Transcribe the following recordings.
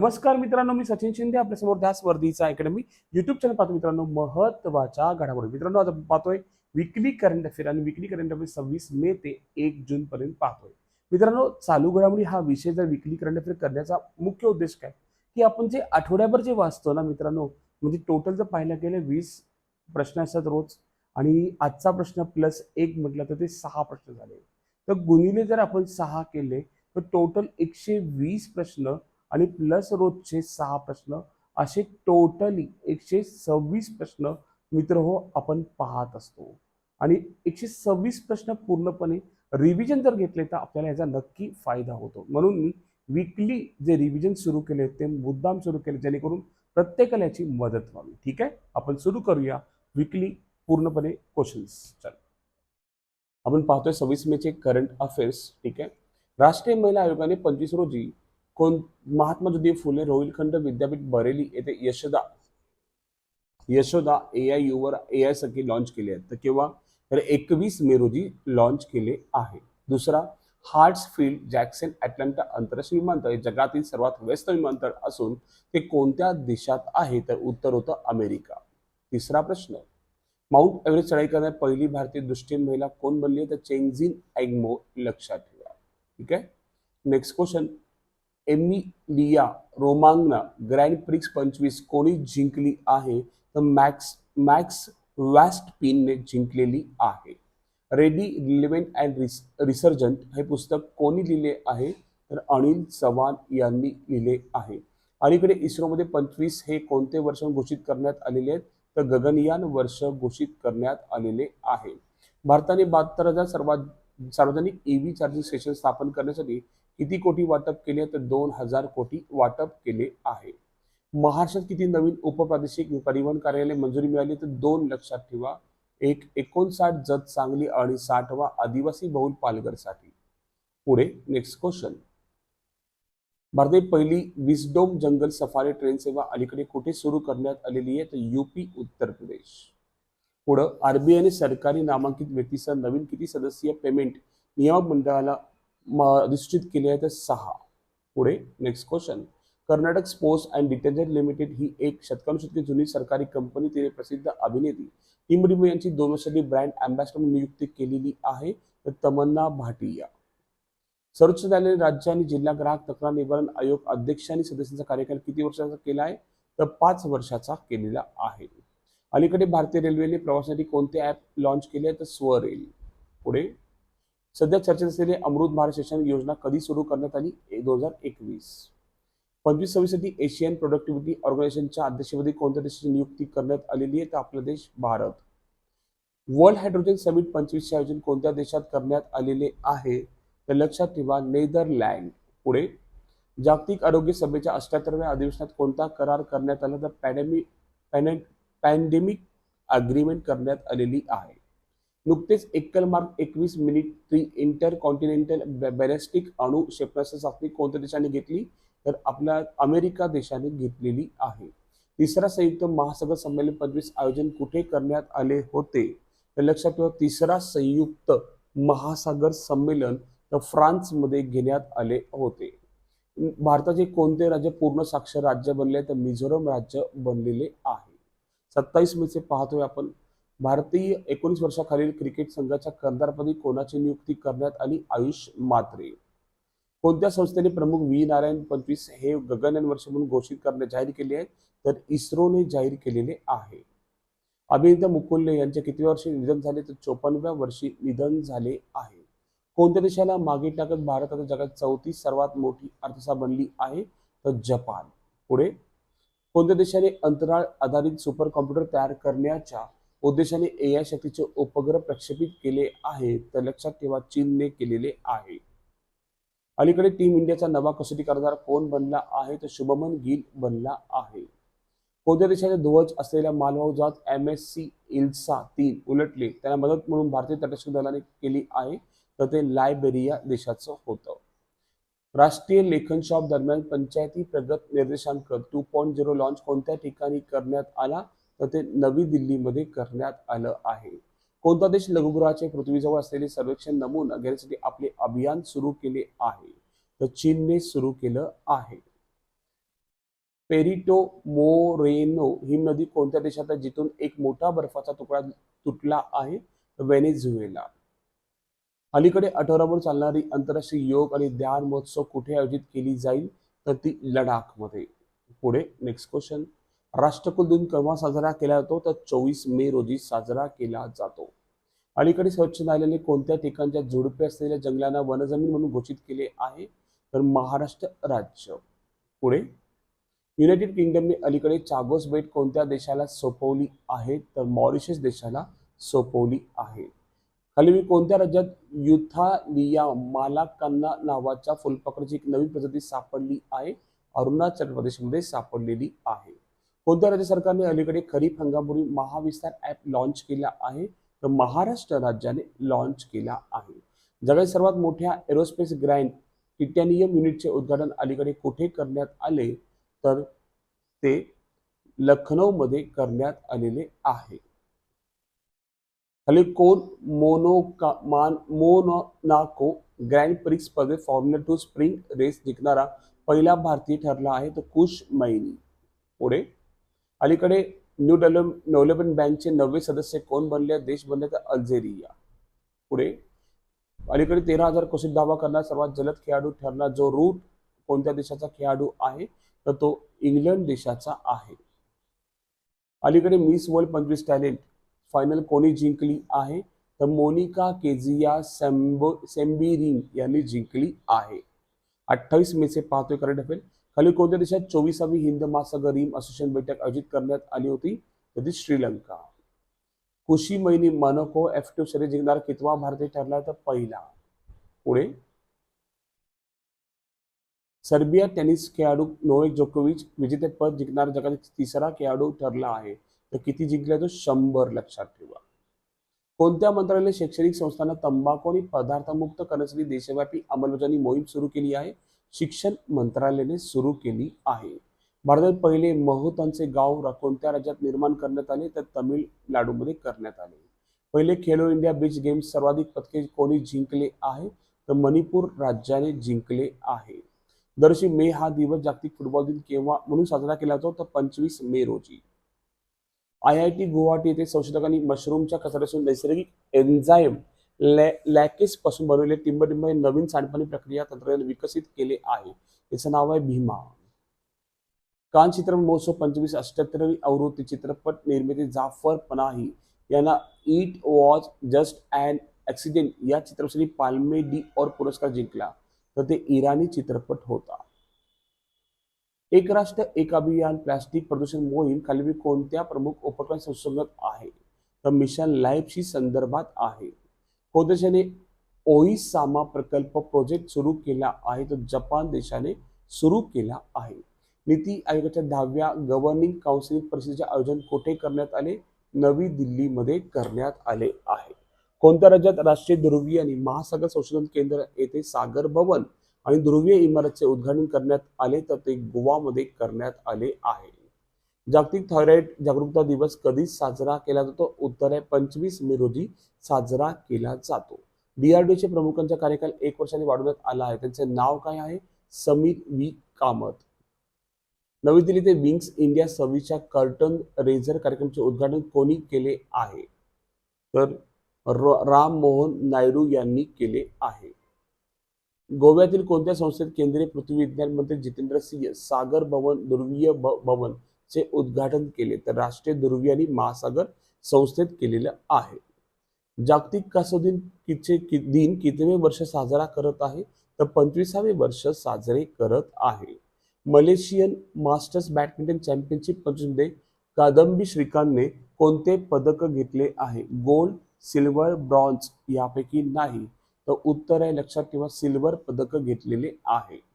नमस्कार मित्रांनो मी सचिन शिंदे आपल्यासमोर ध्यास स्पर्धीचा अकॅडमी युट्यूब चॅनल पाहतो मित्रांनो महत्त्वाच्या घडामोडी. मित्रांनो आज आपण पाहतोय विकली करंट अफेअर आणि विकली करंट अफेअर सव्वीस मे ते एक जून पर्यंत पाहतोय. मित्रांनो चालू घडामोडी हा विषय जर विकली करंट अफेअर करण्याचा मुख्य उद्देश काय? की आपण जे आठवड्याभर जे वाचतो ना मित्रांनो म्हणजे टोटल जर पाहायला गेलं वीस प्रश्न असतात रोज आणि आजचा प्रश्न प्लस एक म्हटलं तर ते सहा प्रश्न झाले. तर गुणिले जर आपण सहा केले तर टोटल एकशे वीस प्रश्न आणि प्लस रोजचे सहा प्रश्न असे टोटली एकशे सव्वीस प्रश्न मित्र हो आपण पाहत असतो. आणि एकशे सव्वीस प्रश्न पूर्णपणे रिव्हिजन जर घेतले तर आपल्याला याचा नक्की फायदा होतो. म्हणून मी विकली जे रिव्हिजन सुरू केले ते मुद्दाम सुरू केले जेणेकरून प्रत्येकाला याची मदत व्हावी. ठीक आहे? आपण सुरू करूया विकली पूर्णपणे क्वेश्चन्स चल. आपण पाहतोय सव्वीस मेचे करंट अफेअर्स ठीक आहे? राष्ट्रीय महिला आयोगाने पंचवीस रोजी कोण महात्मा ज्योतिबा फुले रोहिलखंड विद्यापीठ बरेली येथे यशोदा यशोदा ए आय यूवर ए आय सखी लॉन्च केले आहेत तर केव्हा? तर एकवीस मे रोजी लॉन्च केले आहे. दुसरा हार्ट्सफील्ड जॅक्सन अटलांटा आंतरराष्ट्रीय विमानतळ हे जगातील सर्वात व्यस्त विमानतळ असून ते कोणत्या देशात आहे? तर उत्तर होतं अमेरिका. तिसरा प्रश्न माउंट एव्हरेस्ट चढाई करण्यात पहिली भारतीय दृष्टीहीन महिला कोण बनली आहे? तर चेंगझिन एग्मो लक्षात ठेवा. ठीक आहे? Next question Emilia Romagna grand prix पंचवीस कोणी जिंकली आहे तर मॅक्स मॅक्स वॅस्टपिनने जिंकलेली आहे. रेडी रिलिव्हेंट अँड रिस रिसर्जंट हे पुस्तक कोणी लिहिले आहे तर अनिल चव्हाण यांनी लिहिले आहे. अलीकडे इस्रोमध्ये पंचवीस हे कोणते वर्ष घोषित करण्यात आलेले आहेत तर गगनयान वर्ष घोषित करण्यात आलेले आहे. भारताने बहात्तर हजार सर्वात सार्वजनिक ईव्ही चार्जिंग स्टेशन स्थापन करण्यासाठी किती कोटी वाटप केले तर दोन हजार कोटी वाटप केले आहे. महाराष्ट्रात किती नवीन उपप्रादेशिक परिवहन कार्यालय मंजुरी मिळाली तर दोन लक्षात ठेवा. एक एकोणसाठ जत सांगली आणि साठवा आदिवासी बहुल पालघरसाठी. पुढे नेक्स्ट क्वेश्चन भारताची पहिली विस्डोम जंगल सफारी ट्रेन सेवा अलीकडे कुठे सुरू करण्यात आलेली आहे? तर युपी उत्तर प्रदेश. पुढं आरबीआयने सरकारी नामांकित व्यक्तीसह नवीन किती सदस्यीय पेमेंट नियामक मंडळाला निश्चित केले आहे तर सहा. पुढे next question Karnataka soaps and detergent limited ही एक शतकानुशतके जुनी सरकारी कंपनी तिने प्रसिद्ध अभिनेत्री टिमडिमो यांची दोन वर्षाची ब्रँड अँबॅसिडर नियुक्ती केलेली आहे. तर तमन्ना भाटिया. सर्वोच्च न्यायालयाने राज्य आणि जिल्हा ग्राहक तक्रार निवारण आयोग अध्यक्ष आणि सदस्यांचा कार्यकाल किती वर्षाचा केला आहे? तर पाच वर्षाचा केलेला आहे. अलीकडे भारतीय रेल्वेने प्रवासासाठी कोणते ॲप लॉन्च केले आहे? तर स्वरेल. पुढे सध्या चर्चेत असलेली अमृत भारत शिक्षण योजना कधी सुरू करण्यात आली? दोन हजार एकवीस. पंचवीस सव्वीससाठी एशियन प्रोडक्टिव्हिटी ऑर्गनायझेशनच्या अध्यक्षपदी कोणत्या देशाची नियुक्ती करण्यात आलेली आहे? तर आपला देश भारत. वर्ल्ड हायड्रोजन समिट पंचवीसचे आयोजन कोणत्या देशात करण्यात आलेले आहे? तर लक्षात ठेवा नेदरलँड पुढे. जागतिक आरोग्य सभेच्या अष्ट्याहत्तरव्या अधिवेशनात कोणता करार करण्यात आला? तर पॅडेमिक पॅन्डेमिक अग्रीमेंट करण्यात आलेली आहे. नुकतेच एक्कल मार्क एकवीस minute military intercontinental ballistic अणु क्षेपणास्त्र चाचणी कोणत्या देशाने घेतली? तर आपल्या अमेरिका देशाने घेतलेली आहे. तिसरा संयुक्त महासागर संमेलन पदवीस आयोजन कुठे करण्यात आले होते? तर लक्षात ठेवा तिसरा संयुक्त महासागर संमेलन फ्रान्समध्ये घेण्यात आले होते. भारताचे कोणते राज्य पूर्ण साक्षर राज्य बनले? तर मिझोरम राज्य बनलेले आहे. सत्तावीस मेचे पाहतोय आपण. भारतीय एकोणीस वर्षाखालील क्रिकेट संघाच्या कर्णधारपदी कोणाची नियुक्ती करण्यात आली? आयुष मात्रे कोणत्या संस्थेने प्रमुख व्ही. नारायण पंचवीस हे गगनयान वर्ष म्हणून घोषित करणे जाहीर केले आहे? तर इस्रोने जाहीर केलेले आहे. अभिनेता मुकुल्ले यांचे किती वर्षी निधन झाले? तर चोपन्नव्या वर्षी निधन झाले आहे. कोणत्या देशाला मागे टाकत भारत आता जगात चौथी सर्वात मोठी अर्थसा बनली आहे? तर जपान. पुढे. कोणत्या देशाने अंतराळ आधारित सुपर कॉम्प्युटर तयार करण्याच्या उद्देशाने ए आय शक्तीचे उपग्रह प्रक्षेपित केले आहे तर लक्षात ठेवा चीनने केलेले आहे. अलीकडे टीम इंडियाचा नवा कसोटी कर्णधार कोण बनला आहे तर शुभमन गिल बनला आहे. कोणत्या देशाचे ध्वज असलेल्या मालवाहू जहाज एम एस सी इल्सा तीन उलटले त्यांना मदत म्हणून भारतीय तटरक्षक दलाने केली आहे तर ते लायबेरिया देशाचं होतं. राष्ट्रीय लेखन शॉप दरम्यान पंचायती प्रगत निर्देशांक टू पॉईंट झिरो लॉन्च कोणत्या ठिकाणी करण्यात आला? तर ते नवी दिल्लीमध्ये करण्यात आलं आहे. कोणता देश लघुगृहाचे पृथ्वीजवळ असलेले सर्वेक्षण नमून घेण्यासाठी आपले अभियान सुरू केले आहे? तर चीनने सुरू केलं आहे. पेरिटो मोरेनो ही नदी कोणत्या देशात जिथून एक मोठा बर्फाचा तुकडा तुटला आहे. व्हेनेझुएला. अलीकडे आठवडाभर चालणारी आंतरराष्ट्रीय योग आणि ध्यान महोत्सव कुठे आयोजित केली जाईल? तर ती लडाखमध्ये. पुढे नेक्स्ट क्वेश्चन राष्ट्रकुल दिन केव्हा साजरा केला जातो? तर चोवीस मे रोजी साजरा केला जातो. अलीकडे स्वच्छ न्यायालयाने कोणत्या ठिकाणच्या झुडपे असलेल्या जंगलांना वनजमीन म्हणून घोषित केले आहे? तर महाराष्ट्र राज्य. पुढे. युनायटेड किंगडमने अलीकडे चागोस बेट कोणत्या देशाला सोपवली आहे? तर मॉरिशस देशाला सोपवली आहे. खाली मी कोणत्या राज्यात युथालिया मालाकान्ना नावाच्या फुलपाखराची एक नवीन प्रजाती सापडली आहे? अरुणाचल प्रदेशमध्ये सापडलेली आहे. कोणत्या राज्य सरकारने अलीकडे खरीप हंगामपूर्वी महाविस्तार ॲप लॉन्च केला आहे? तर महाराष्ट्र राज्याने लॉन्च केला आहे. जगातील सर्वात मोठ्या एरोस्पेस ग्रँड टिटॅनियम युनिटचे उद्घाटन अलीकडे कुठे करण्यात आले? तर ते लखनौमध्ये करण्यात आलेले आहे. खाली कोण मोनोका मान मोनोनाको ग्रँड प्रिक्स स्पर्धेत फॉर्म्युला टू स्प्रिंग रेस जिंकणारा पहिला भारतीय ठरला आहे. तर कुश मैनी. पुढे अलीकडे न्यू डेव्हलप डेव्हलपमेंट बँकचे नववे सदस्य कोण बनले? देश बनले तर अल्जेरिया. पुढे अलीकडे तेरा हजार कोशीत धावा करणारा सर्वात जलद खेळाडू ठरला जो रूट कोणत्या देशाचा खेळाडू आहे? तर तो इंग्लंड देशाचा आहे. अलीकडे मिस वर्ल्ड पंचवीस टॅलेंट फायनल कोणी जिंकली आहे? तर मोनिका केजिया सेम्बो सेम्बिरिंग यांनी जिंकली आहे. अठ्ठावीस मेचे पाहतोय करंट अफेअर. खाली कोणत्या देशात चोवीसावी हिंद महासागर असोसिएशन बैठक आयोजित करण्यात आली होती? तर श्रीलंका? कुशी मैनी मनको एफ टू शर्यत जिंकणारा कितवा भारतीय ठरला तर पहिला. पुढे? सर्बिया टेनिस खेळाडू नोवेक जोकोविच विजेतेपद जिंकणारा जगातील तिसरा खेळाडू ठरला आहे. तर किती जिंकला तो? शंभर लक्षात ठेवा. कोणत्या मंत्रालय शैक्षणिक संस्थांना तंबाखू आणि पदार्थमुक्त करण्यासाठी देशव्यापी अंमलबजावणी मोहीम सुरू केली आहे? शिक्षण मंत्रालयाने सुरू केली आहे. भारतात पहिले महूतांचे गाव कोणत्या राज्यात निर्माण करण्यात आले तर तमिळनाडूमध्ये करण्यात आले. पहिले खेलो इंडिया बीच गेम्स सर्वाधिक पदके कोणी जिंकले आहे तर मणिपूर राज्याने जिंकले आहे. दरवर्षी मे हा दिवस जागतिक फुटबॉल दिन केव्हा म्हणून साजरा केला जातो तर पंचवीस मे रोजी. आय आय टी गुवाहाटी येथे संशोधकांनी मशरूमच्या कचऱ्यापासून नैसर्गिक एन्झाईम लॅकेस पासून बनवलेले टिंब हे नवीन सांडपाणी प्रक्रिया तंत्रज्ञान विकसित केले आहे. त्याचं नाव आहे भीमा. कान चित्रपट महोत्सव पंचवीस अष्ट्याहत्तरवी आवृत्ती चित्रपट निर्मिती जाफर पनाही यांना it was just and accident या चित्रपटासाठी पाल्मे डी और पुरस्कार जिंकला. तर ते इराणी चित्रपट होता. एक राष्ट्र एक अभियान प्लास्टिक प्रदूषण मोहीम खाली कोणत्या प्रमुख उपक्रम सुसंगत आहे? तर मिशन लाईफशी संदर्भात आहे. कोणत्या देशाने ओईसामा प्रकल्प प्रोजेक्ट सुरू केला आहे. तो जपान देशाने सुरू केला आहे. नीती आयोगाच्या दहाव्या गव्हर्निंग काउन्सिल परिषदेचे आयोजन कुठे करण्यात आले? नवी दिल्लीमध्ये करण्यात आले आहे. कोणत्या राज्यात राष्ट्रीय ध्रुवीय आणि महासागर संशोधन केंद्र येथे सागर भवन आणि ध्रुवीय इमारतचे उद्घाटन करण्यात आले? तर ते गोवामध्ये करण्यात आले आहे. जागतिक थायरॉइड जागरूकता दिवस कधी साजरा केला जातो. उत्तर आहे पंचवीस मे रोजी साजरा केला जातो. डीआरडीओचे प्रमुखांचा कार्यकाल एक वर्षाने वाढवण्यात आला आहे. त्यांचे नाव काय आहे? समीर वी कामत. नवी दिल्ली ते विंग्स इंडिया सव्वीसच्या कर्टन रेझर कार्यक्रमाचे उद्घाटन कोणी केले आहे? तर राम मोहन नायडू यांनी केले आहे. गोव्यातील कोणत्या संस्थेत केंद्रीय पृथ्वी विज्ञान मंत्री जितेंद्र सिंह सागर भवन ध्रुवीय भ- भवन चे उद्घाटन केले. तर राष्ट्रीय ध्रुवीय आणि महासागर संस्थेत केलेलं आहे. जागतिक कासव किचे कि- दिन कितवे वर्ष साजरा करत आहे? तर पंचवीसावे वर्ष साजरे करत आहे. मलेशियन मास्टर्स बॅडमिंटन चॅम्पियनशिपमध्ये कादंबी श्रीकांतने कोणते पदक घेतले आहे? गोल्ड सिल्वर ब्रॉन्झ यापैकी नाही. तर उत्तर आहे लक्षात ठेवा सिल्वर पदक घेतलेले आहे.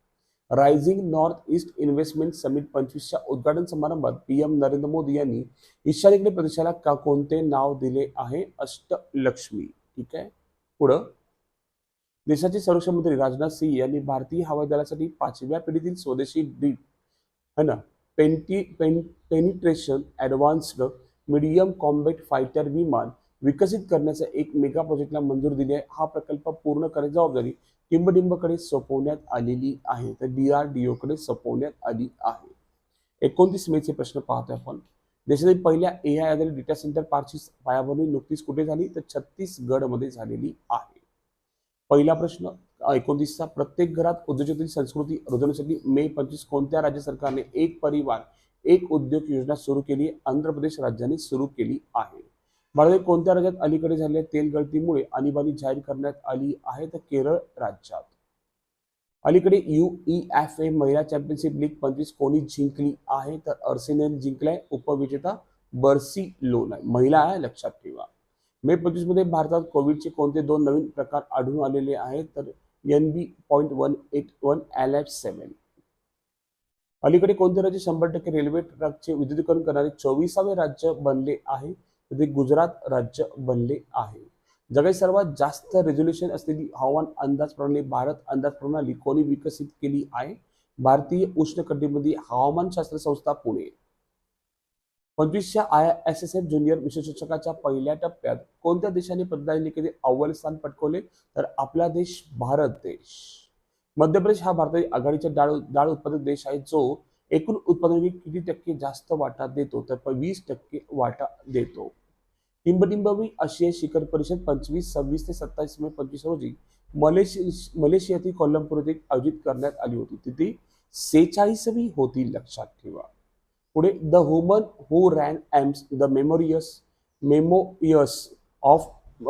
Rising north east investment summit पंचवीसच्या उद्घाटन समारंभात पीएम नरेंद्र मोदी यांनी ईशान्येकडे प्रदेशाला का कोणते नाव दिले आहे? अष्टलक्ष्मी. ठीक आहे? पुढं. देशाचे संरक्षण मंत्री राजनाथ सिंह यांनी भारतीय हवाई दलासाठी पाचव्या पिढीतील स्वदेशी डीप है ना? पेंटी pen penetration advanced medium combat fighter विमान विकसित करण्याचा एक मेगा प्रोजेक्टला मंजूर दिली आहे. हा प्रकल्प पूर्ण करण्याची जबाबदारी टिंबडिंबकडे सोपवण्यात आलेली आहे. तर डी आर डी ओकडे सोपवण्यात आली आहे. एकोणतीस मेचे प्रश्न पाहतोय आपण. देशातील पहिल्या ए आय आधारित डेटा सेंटर पार्कची पायाभरणी नुकतीच कुठे झाली? तर छत्तीसगडमध्ये झालेली आहे. पहिला प्रश्न एकोणतीसचा प्रत्येक घरात उद्योजकतेची संस्कृती रुजवण्यासाठी मे पंचवीस कोणत्या राज्य सरकारने एक परिवार एक उद्योग योजना सुरू केली? आंध्र प्रदेश राज्याने सुरू केली आहे. भारतात कोणत्या राज्यात अलीकडे झालेल्या तेल गळतीमुळे आणीबाणी जाहीर करण्यात आली आहे तर केरळ राज्यात. अलीकडे यू ई एफ ए महिला चॅम्पियनशिप लीग पंचवीस कोणी जिंकली आहे तर अर्सेनल जिंकलाय उपविजेता बर्सी लोन आहे महिला आहे लक्षात ठेवा. मे पंचवीसमध्ये भारतात कोविडचे कोणते दोन नवीन प्रकार आढळून आलेले आहेत तर N B point one eight one L F seven अलीकडे कोणते राज्य शंभर टक्के रेल्वे ट्रॅकचे विद्युतीकरण करणारे चोवीसावे राज्य बनले आहे? तर ते गुजरात राज्य बनले आहे. जगात सर्वात जास्त रेझोल्युशन असलेली हवामान अंदाज प्रणाली भारत अंदाज प्रणाली कोणी विकसित केली आहे? भारतीय उष्णकटिबंधीय हवामानशास्त्र संस्था Pune. पंचवीसच्या I S S F junior विश्वचषकाच्या पहिल्या टप्प्यात कोणत्या देशाने प्रतिनिधिकेतील अव्वल स्थान पटकवले? तर आपला देश भारत देश. मध्य प्रदेश हा भारतातील आघाडीचा डाळ डाळ उत्पादक देश आहे जो एकूण उत्पादनापैकी किती टक्के जास्त वाटा देतो? तर वीस टक्के वाटा देतो. टिंबटिंबवी आशिया शिखर परिषद पंचवीस सव्वीस ते सत्तावीस मे पंचवीस रोजी मलेशिया मलेशियातील कोल्हापूर येथे आयोजित करण्यात आली होती. तिथे सेहेचाळीसवी होती लक्षात ठेवा. पुढे the woman who ran AIIMS the memoirs memoirs of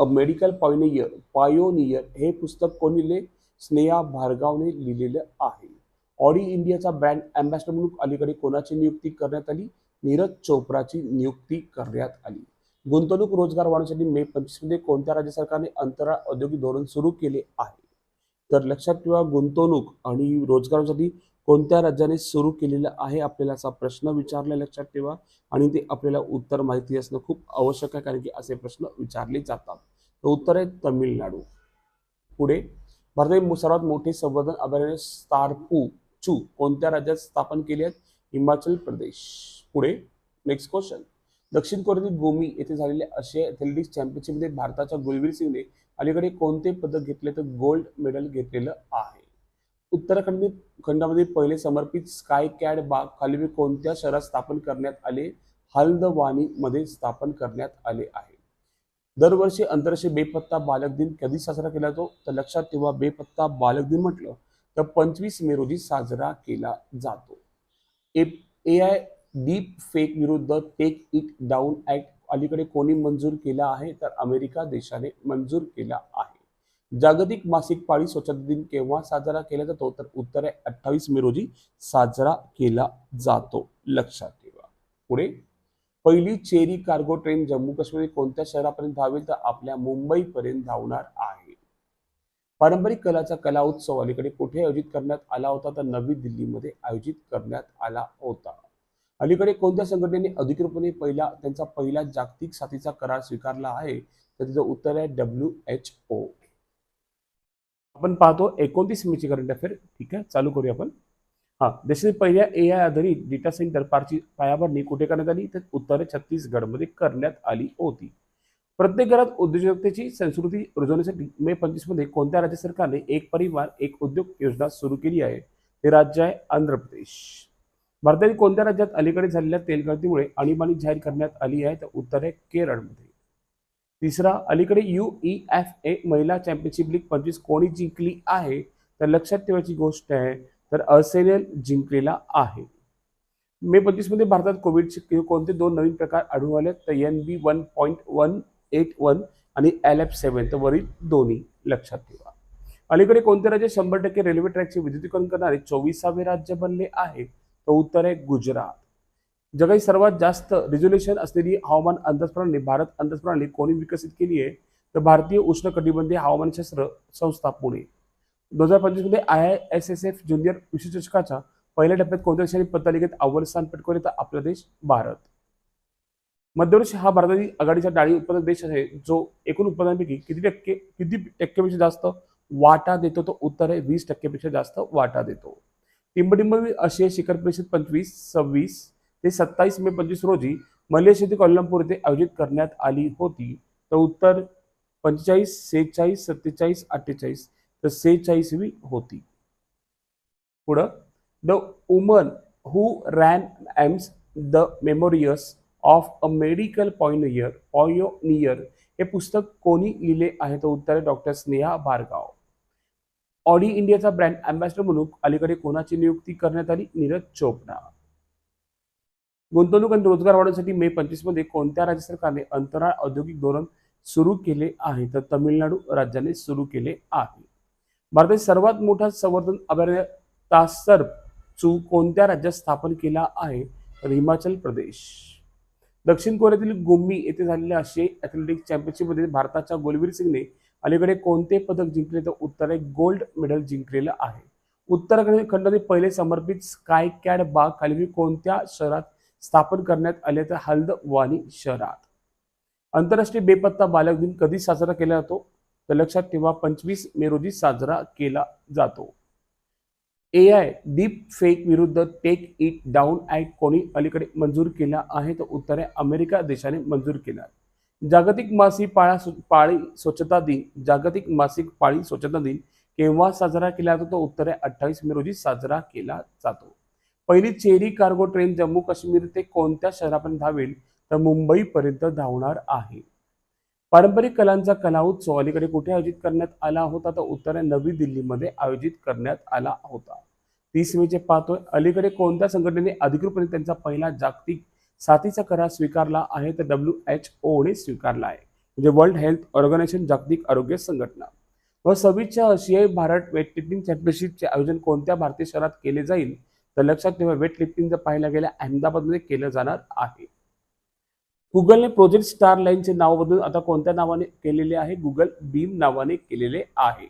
medical pioneer pioneer हे पुस्तक कोणी लिहिले? स्नेहा भार्गावने लिहिलेलं आहे. ऑडी इंडियाचा ब्रँड अँबॅसिडर म्हणून अलीकडे कोणाची नियुक्ती करण्यात आली? नीरज चोप्राची नियुक्ती करण्यात आली. गुंतवणूक रोजगार वाढवण्यासाठी मे पंचवीसमध्ये कोणत्या राज्य सरकारने अंतराळ औद्योगिक धोरण सुरू केले आहे? तर लक्षात ठेवा गुंतवणूक आणि रोजगारासाठी कोणत्या राज्याने सुरू केलेलं आहे आपल्याला असा प्रश्न विचारला लक्षात ठेवा आणि ते आपल्याला उत्तर माहिती असणं खूप आवश्यक आहे कारण की असे प्रश्न विचारले जातात. तर उत्तर आहे तमिळनाडू. पुढे भारतातील सर्वात मोठे संवर्धन अभयारण्य स्टारपू चू कोणत्या राज्यात स्थापन केली आहेत? हिमाचल प्रदेश. पुढे नेक्स्ट क्वेश्चन दक्षिण कोरियातील गोमी येथे झालेल्या आशिया ॲथलेटिक्स चॅम्पियनशिपमध्ये भारताच्या गुलवीर सिंगने अलीकडे कोणते पदक घेतले तर गोल्ड मेडल घेतलेलं आहे? उत्तराखंड खंडामध्ये पहिले समर्पित स्काय कॅड बाग खाली कोणत्या शहरात स्थापन करण्यात आले? हल्दवानी मध्ये स्थापन करण्यात आले आहे. दरवर्षी आंतरराष्ट्रीय बेपत्ता बालक दिन कधी साजरा केला जातो? तर लक्षात ठेवा बेपत्ता बालक दिन म्हटलं तर पंचवीस मे रोजी साजरा केला जातो. ए आय डीप फेक विरुद्ध टेक इट डाऊन ऍक्ट अलीकडे कोणी मंजूर केला आहे? तर अमेरिका देशाने मंजूर केला आहे. जागतिक मासिक पाळी स्वच्छता दिन केव्हा साजरा केला जातो? तर उत्तर आहे अठ्ठावीस मे रोजी साजरा केला जातो. लक्षात ठेवा. पुढे. पहिली cherry cargo train Jammu Kashmir कोणत्या शहरापर्यंत धावेल? तर आपल्या मुंबईपर्यंत धावणार आहे. पारंपरिक कलाचा कला उत्सव अलीकडे कुठे आयोजित करण्यात आला होता? तर नवी दिल्लीमध्ये आयोजित करण्यात आला होता. अलीकडे कोणत्या संघटनेने अधिकृतपणे पहिला त्यांचा पहिला जागतिक साथीचा करार स्वीकारला आहे? तर तिचं उत्तर आहे डब्ल्यू एच ओ. आपण पाहतो एकोणतीस मेची करंट अफेअर. ठीक आहे चालू करूया आपण. हा देशातील पहिल्या ए आय आधारित डेटा सेंटर पारची पायाभरणी कुठे करण्यात आली? तर उत्तर छत्तीसगडमध्ये करण्यात आली होती. प्रत्येक घरात उद्योजकतेची संस्कृती रुजवण्यासाठी मे पंचवीसमध्ये कोणत्या राज्य सरकारने एक परिवार एक उद्योग योजना सुरू केली आहे? ते राज्य आहे आंध्र प्रदेश. भारतातील कोणत्या राज्यात अलीकडे झालेल्या तेलगळतीमुळे आणीबाणी जाहीर करण्यात आली आहे? तर उत्तर आहे केरळमध्ये. तिसरा अलीकडे यू ई एफ ए महिला चॅम्पियनशिप लीग पंचवीस कोणी जिंकली आहे? तर लक्षात ठेवायची गोष्ट आहे तर अर्सेनल जिंकलेला आहे. मे पंचवीसमध्ये भारतात कोविडचे कोणते दोन नवीन प्रकार आढळून आले? तर N B one point one eight one आणि एल एफ सेवन तर वरील दोन्ही लक्षात ठेवा. अलीकडे कोणते राज्य शंभर टक्के रेल्वे ट्रॅकचे विद्युतीकरण करणारे चोवीसावे राज्य बनले आहे? तर उत्तर आहे गुजरात. जगात सर्वात जास्त रिझोल्युशन असलेली हवामान अंदाज प्रणाली भारत अंदाज प्रणाली कोणी विकसित केली आहे? तर भारतीय उष्णकटिबंधीय हवामानशास्त्र संस्था पुणे. दोन हजार पंचवीसमध्ये I I S S F junior विश्वचषकाच्या पहिल्या टप्प्यात कोणत्या देशाने पत्तालिकेत अव्वल स्थान पटकवले? तर आपला देश भारत. मध्यप्रदेश हा भारतातील आघाडीचा डाळी उत्पादक देश आहे जो एकूण उत्पादनापैकी किती टक्के किती टक्केपेक्षा जास्त वाटा देतो तो उत्तर आहे वीस टक्केपेक्षा जास्त वाटा देतो. टिंबटिंब आशिया शिखर परिषद पंचवीस सव्वीस ते सत्तावीस मे पंचवीस रोजी मलेशियातील कोल्हापूर येथे आयोजित करण्यात आली होती. तर उत्तर पंचेचाळीस सेहेचाळीस सत्तेचाळीस अठ्ठेचाळीस तर सेहेचाळीसवी होती. पुढं the woman who ran AIIMS the memoirs of a Medical Pioneer Pioneer हे पुस्तक कोणी लिहिले आहे? तर उत्तर आहे डॉक्टर स्नेहा भार्गाव ऑडी इंडियाचा ब्रँड अँबॅसिडर म्हणून अलीकडे कोणाची नियुक्ती करण्यात आली? नीरज चोपडा. गुंतवणूक आणि रोजगार वाढवण्यासाठी मे पंचवीसमध्ये कोणत्या राज्य सरकारने अंतराळ औद्योगिक धोरण सुरू केले आहे? तर तमिळनाडू राज्याने सुरू केले आहे. भारतातील सर्वात मोठा संवर्धन अभयारण्य तासर चू कोणत्या राज्यात स्थापन केला आहे? तर हिमाचल प्रदेश. दक्षिण कोरियातील गुम्मी येथे झालेल्या आशियाई ॲथलेटिक चॅम्पियनशिपमध्ये भारताच्या गोलवीर सिंगने अलीकडे कोणते पदक जिंकले तर उत्तरे गोल्ड मेडल जिंकलेलं आहे? उत्तराखंड खंडातील पहिले समर्पित स्काय कॅड बाग खाली कोणत्या शहरात स्थापन करण्यात आले तर हल्दवानी शहरात? आंतरराष्ट्रीय बेपत्ता बालक दिन कधी साजरा केला जातो? तर लक्षात ठेवा पंचवीस मे रोजी साजरा केला जातो. ए आय डीप फेक विरुद्ध टेक इट डाऊन ॲक्ट कोणी अलीकडे मंजूर केला आहे? तर उत्तर आहे अमेरिका देशाने मंजूर केला जागतिक मासिक पाळा पाळी स्वच्छता दिन जागतिक मासिक पाळी स्वच्छता दिन केव्हा साजरा केला जातो? तो उत्तर आहे अठ्ठावीस मे रोजी साजरा केला जातो. पहिली cherry cargo train Jammu Kashmir ते कोणत्या शहरापर्यंत धावेल? तर मुंबईपर्यंत धावणार आहे. पारंपरिक कलांचा कला उत्सव अलीकडे कुठे आयोजित करण्यात आला होता? तर उत्तर नवी दिल्लीमध्ये आयोजित करण्यात आला होता. तीस मेचे पाहतोय अलीकडे कोणत्या संघटनेने अधिकृतपणे त्यांचा पहिला जागतिक साथीचा करार स्वीकारला आहे? तर डब्ल्यू एच ओने स्वीकारला आहे. म्हणजे वर्ल्ड हेल्थ ऑर्गनायझेशन जागतिक आरोग्य संघटना. व सव्वीसच्या आशियाई भारत वेटलिफ्टिंग चॅम्पियनशिपचे आयोजन कोणत्या भारतीय शहरात केले जाईल? तर लक्षात ठेवा वेटलिफ्टिंग जर पाहायला गेल्या अहमदाबादमध्ये केलं जाणार आहे. गुगलने प्रोजेक्ट स्टार लाईनचे नाव बदलून आता कोणत्या नावाने केलेले आहे? गुगल बीम नावाने केलेले आहे.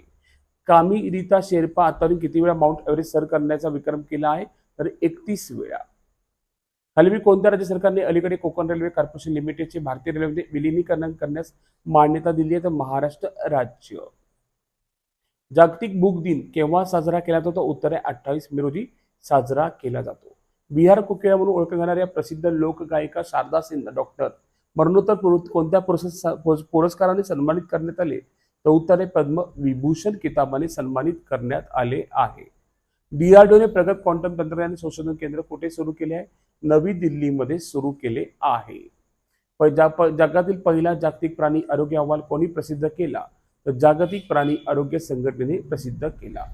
कामी रीता शेर्पा आतापर्यंत किती वेळा माउंट एव्हरेस्ट सर करण्याचा विक्रम केला आहे? तर एकतीस वेळा. हलवी कोणत्या राज्य सरकारने अलीकडे कोकण रेल्वे कॉर्पोरेशन लिमिटेडचे भारतीय रेल्वेमध्ये विलिनीकरण करण्यास मान्यता दिली आहे? तर महाराष्ट्र राज्य. जागतिक बुक दिन केव्हा साजरा केला जातो? तर उत्तर आहे अठ्ठावीस मे रोजी साजरा केला जातो. बिहार कोकिळा म्हणून ओळखल्या जाणाऱ्या प्रसिद्ध लोकगायिका शारदा सिन्हा डॉक्टर मरणोत्तर पुर- कोणत्या पुरस्- पुरस्काराने सन्मानित करण्यात आले? तर उत्तर आहे पद्म विभूषण किताबाने सन्मानित करण्यात आले आहे. डीआरडीओने प्रगत क्वांटम तंत्रज्ञान संशोधन केंद्र कुठे सुरू केले आहे? नवी दिल्लीमध्ये सुरू केले आहे. जगातील पहिला जागतिक प्राणी आरोग्य अहवाल कोणी प्रसिद्ध केला? तर जागतिक प्राणी आरोग्य संघटनेने प्रसिद्ध केला.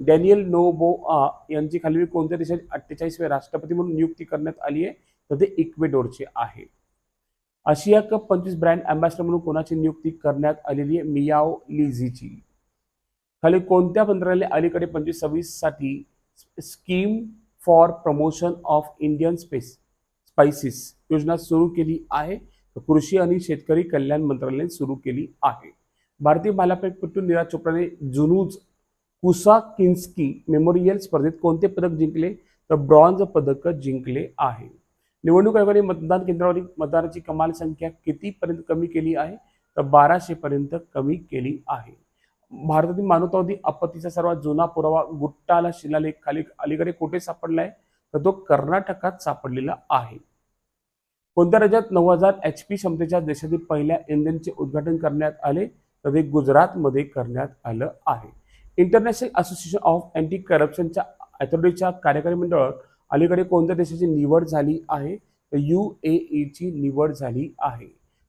डॅनियल नोबोआ यांची खाली कोणत्या देशाची अठ्ठेचाळीसवे राष्ट्रपती म्हणून नियुक्ती करण्यात आली आहे? तर ते इक्वेडोरचे आहे. आशिया कप पंचवीस ब्रँड अँबॅसिडर म्हणून कोणाची नियुक्ती करण्यात आलेली आहे? मियाओ लिझीची. खाली कोणत्या मंत्रालय अलीकडे पंचवीस सव्वीससाठी scheme for promotion of Indian space spices योजना सुरू केली आहे? कृषी आणि शेतकरी कल्याण मंत्रालयाने सुरू केली आहे. भारतीय भालाफेकपटू नीरज चोप्राने जुनूज कुसा किन्स्की मेमोरियल स्पर्धेत कोणते पदक जिंकले? तर ब्रॉन्झ पदक जिंकले आहे. निवडणूक आयोगाने मतदान केंद्रावरील मतदाराची कमाल संख्या कितीपर्यंत कमी केली आहे? तर बाराशे पर्यंत कमी केली आहे. भारतातील मानवतावादी आपत्तीचा सर्वात जुना पुरावा गुट्टाला शिलालेख खाली अलीकडे कुठे सापडला आहे? तर तो कर्नाटकात सापडलेला आहे. कोणत्या राज्यात नऊ हजार एच पी क्षमतेच्या देशातील पहिल्या इंधनचे उद्घाटन करण्यात आले? तर ते गुजरातमध्ये करण्यात आलं आहे. इंटरनॅशनल असोसिएशन ऑफ अँटी करप्शनच्या अथॉरिटीच्या कार्यकारी मंडळात अलीकडे कोणत्या देशाची निवड झाली आहे? तर यू ए ईची निवड झाली आहे.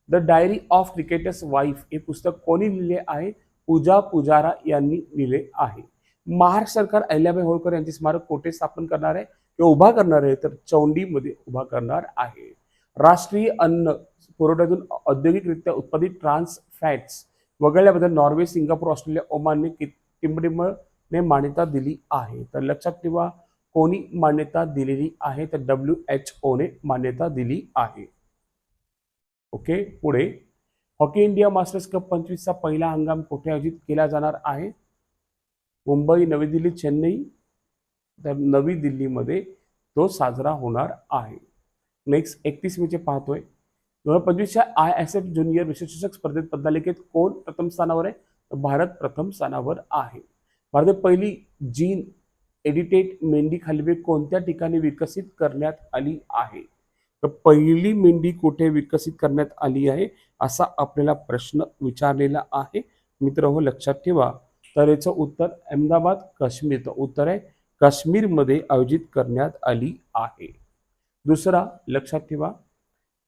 The diary of cricketer's wife हे पुस्तक कोणी लिहिले आहे? पूजा पुजारा यांनी लिहिले आहे. महाराष्ट्र सरकार अहिल्याबाई होळकर यांचे स्मारक कोठे स्थापन करणार आहे? किंवा उभा करणार आहे? तर चौंडीमध्ये उभा करणार आहे. राष्ट्रीय अन्न पुरवठ्यातून औद्योगिकरित्या उत्पादित ट्रान्स फॅट्स वगळल्याबद्दल नॉर्वे सिंगापूर ऑस्ट्रेलिया ओमानने टिंबडिंबने मान्यता दिली आहे. तर लक्षात ठेवा कोणी मान्यता दिलेली आहे तर डब्ल्यू एच ओने मान्यता दिली आहे. ओके पुढे. हॉकी इंडिया मास्टर्स कप पंचवीसचा पहिला हंगाम कुठे आयोजित केला जाणार आहे? मुंबई नवी दिल्ली चेन्नई. तर नवी दिल्लीमध्ये तो साजरा होणार आहे. नेक्स्ट एकतीस मेचे पाहतोय. दोन हजार पंचवीसच्या आय एस एफ ज्युनियर विश्वचषक स्पर्धेत पद्मालिकेत कोण प्रथम स्थानावर आहे? तर भारत प्रथम स्थानावर आहे. भारतात पहिली जीन एडिटेड मेंढी खालवे कोणत्या ठिकाणी विकसित करण्यात आली आहे? तर पहिली मेंढी कुठे विकसित करण्यात आली आहे? असा आपल्याला प्रश्न विचारलेला आहे. मित्र हो लक्षात ठेवा. तर याचं उत्तर अहमदाबाद काश्मीर. उत्तर आहे काश्मीरमध्ये आयोजित करण्यात आली आहे. दुसरा लक्षात ठेवा.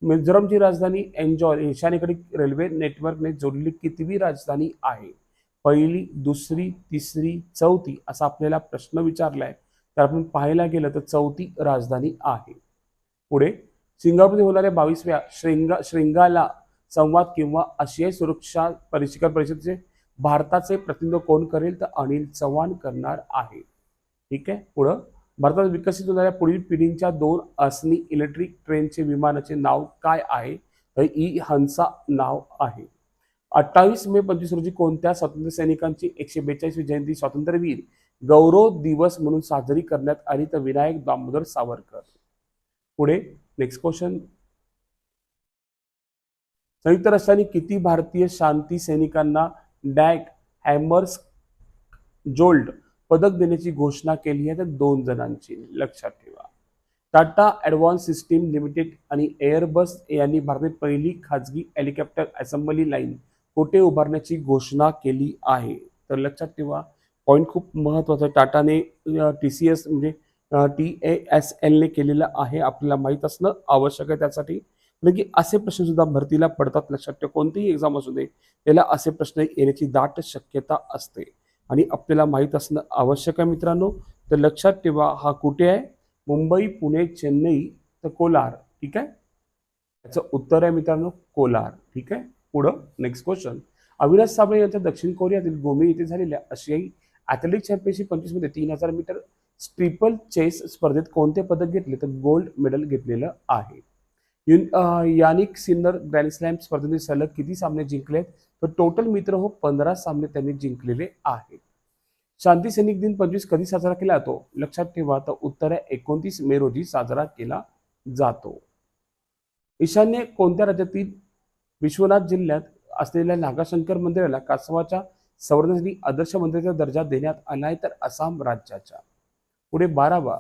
मिझोरमची राजधानी एन्जॉय ईशान्येकडील रेल्वे नेटवर्कने जोडलेली कितवी राजधानी आहे? पहिली दुसरी तिसरी चौथी असा आपल्याला प्रश्न विचारलाय. तर आपण पाहायला गेलं तर चौथी राजधानी आहे. पुढे सिंगापूरमध्ये होणाऱ्या बावीसव्या श्रेंगा श्रेंगाला संवाद किंवा आशियाई सुरक्षा परिशिखर परिषदेचे भारताचे प्रतिनिधित्व कोण करेल तर अनिल चव्हाण करणार आहे. ठीक आहे? पुढं भारतात विकसित होणाऱ्या पुढील पिढींच्या दोन असनी इलेक्ट्रिक ट्रेनचे विमानाचे नाव काय आहे? तर ई हंसा नाव आहे. अठ्ठावीस मे पंचवीस रोजी कोणत्या स्वातंत्र्य सैनिकांची एकशे बेचाळीसवी जयंती स्वातंत्र्यवीर गौरव दिवस म्हणून साजरी करण्यात आली तर विनायक दामोदर सावरकर. पुढे नेक्स्ट क्वेश्चन संयुक्त राष्ट्रांनी किती भारतीय शांती सैनिकांना डॅक हॅमर्स जोल्ड पदक देण्याची घोषणा केली आहे? तर दोन जणांची लक्षात ठेवा. टाटा ॲडव्हान्स सिस्टीम लिमिटेड आणि एअरबस यांनी भारतात पहिली खाजगी हेलिकॉप्टर असेंबली लाईन कोटे उभारण्याची घोषणा केली आहे. तर लक्षात ठेवा पॉईंट खूप महत्त्वाचा टाटाने टी सी एस म्हणजे टी ए एस एलने केलेलं आहे आपल्याला माहीत असणं आवश्यक आहे त्यासाठी. म्हणजे की असे प्रश्न सुद्धा भरतीला पडतात लक्षात ठेवा. कोणतीही एक्झाम असू दे त्याला असे प्रश्न येण्याची दाट शक्यता असते. आणि आपल्याला माहीत असणं आवश्यक आहे मित्रांनो. तर लक्षात ठेवा हा कुठे आहे? मुंबई पुणे चेन्नई तर कोलार. ठीक आहे? त्याचं उत्तर आहे मित्रांनो कोलार. ठीक आहे? पुढं नेक्स्ट क्वेश्चन अविनाश साबळे यांच्या दक्षिण कोरियातील गोमे येथे झालेल्या आशियाई ॲथलेटिक चॅम्पियनशिप पंचवीसमध्ये तीन हजार मीटर स्ट्रिपल चेस स्पर्धेत कोणते पदक घेतले तर गोल्ड मेडल घेतलेलं आहे? युन यानिक सिन्नर ग्रँड स्लॅम स्पर्धेने सलग किती सामने जिंकलेत तर टोटल मित्र हो पंधरा सामने त्यांनी जिंकलेले आहेत. शांती सैनिक दिन पंचवीस कधी साजरा केला जातो? लक्षात ठेवा तर उत्तर एकोणतीस मे रोजी साजरा केला जातो. ईशान्य कोणत्या राज्यातील विश्वनाथ जिल्ह्यात असलेल्या नागाशंकर मंदिराला कासवाच्या संवर्धनासाठी आदर्श मंदिराचा दर्जा देण्यात आला आहे तर आसाम राज्याच्या पुढे बारावा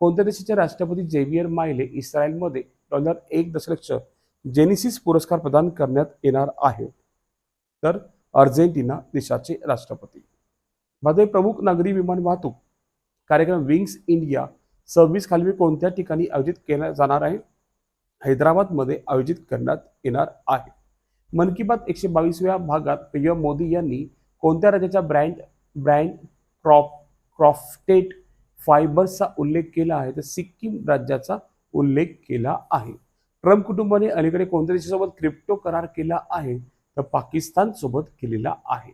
कोणत्या देशाचे राष्ट्रपती जेवियर मायले इस्रायलमध्ये डॉलर एक दशलक्ष जेनिसिस पुरस्कार प्रदान करण्यात येणार आहे? तर अर्जेंटिना देशाचे राष्ट्रपती. भारतीय प्रमुख नागरी विमान वाहतूक कार्यक्रम विंग्स इंडिया सव्वीस खालवी कोणत्या ठिकाणी आयोजित केला जाणार आहे? हैदराबादमध्ये आयोजित करण्यात येणार आहे. मन की बात एकशे बावीसव्या भागात पीएम मोदी यांनी कोणत्या राज्याच्या ब्रँड ब्रँड क्रॉप क्रॉफ्टेड फायबर्सचा उल्लेख केला आहे? तर सिक्कीम राज्याचा उल्लेख केला आहे. ट्रम्प कुटुंबाने अलीकडे कोणत्या देशासोबत क्रिप्टो करार केला आहे? तर पाकिस्तान सोबत केलेला आहे.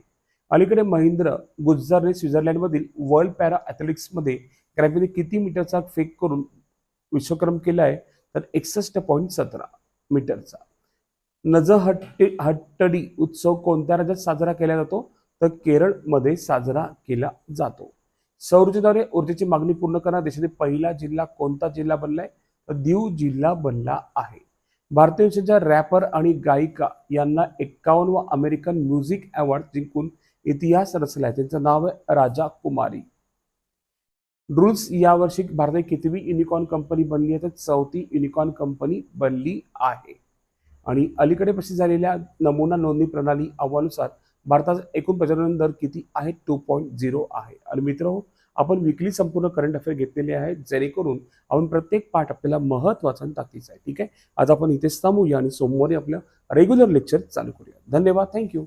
अलीकडे महेंद्र गुज्जरने स्वित्झर्लंडमधील वर्ल्ड पॅरा ॲथलेटिक्समध्ये ग्रॅपीने किती मीटरचा फेक करून विश्वक्रम केला आहे? तर एकसष्ट पॉईंट सतरा मीटरचा. नजहट्टी हट्टडी उत्सव कोणत्या राज्यात साजरा केला जातो? तर केरळमध्ये साजरा केला जातो. सौरजेद्वारे ऊर्जेची मागणी पूर्ण करणारा देशातील पहिला जिल्हा कोणता जिल्हा बनलाय? तर दीव जिल्हा बनला आहे. भारतीय वंशाच्या रॅपर आणि गायिका यांना एक्कावन्न अमेरिकन म्युझिक अवॉर्ड जिंकून इतिहास रचलाय. त्यांचं नाव आहे राजा कुमारी. ड्रूल्स यावर्षी भारतीय कितवी युनिकॉर्न कंपनी बनली आहे? तर चौथी युनिकॉर्न कंपनी बनली आहे. आणि अलीकडे प्रसिद्ध झालेल्या नमुना नोंदणी प्रणाली अहवालानुसार भारताचा एकूण प्रजनन दर किती आहे? टू पॉईंट झिरो आहे. आणि मित्र आपण विकली संपूर्ण करंट अफेअर घेतलेले आहेत. जेणेकरून आपण प्रत्येक पाठ आपल्याला महत्त्वाचा आणि ताकदीचा आहे. ठीक आहे? आज आपण इथेच थांबूया आणि सोमवारी आपलं रेग्युलर लेक्चर चालू करूया. धन्यवाद. थँक्यू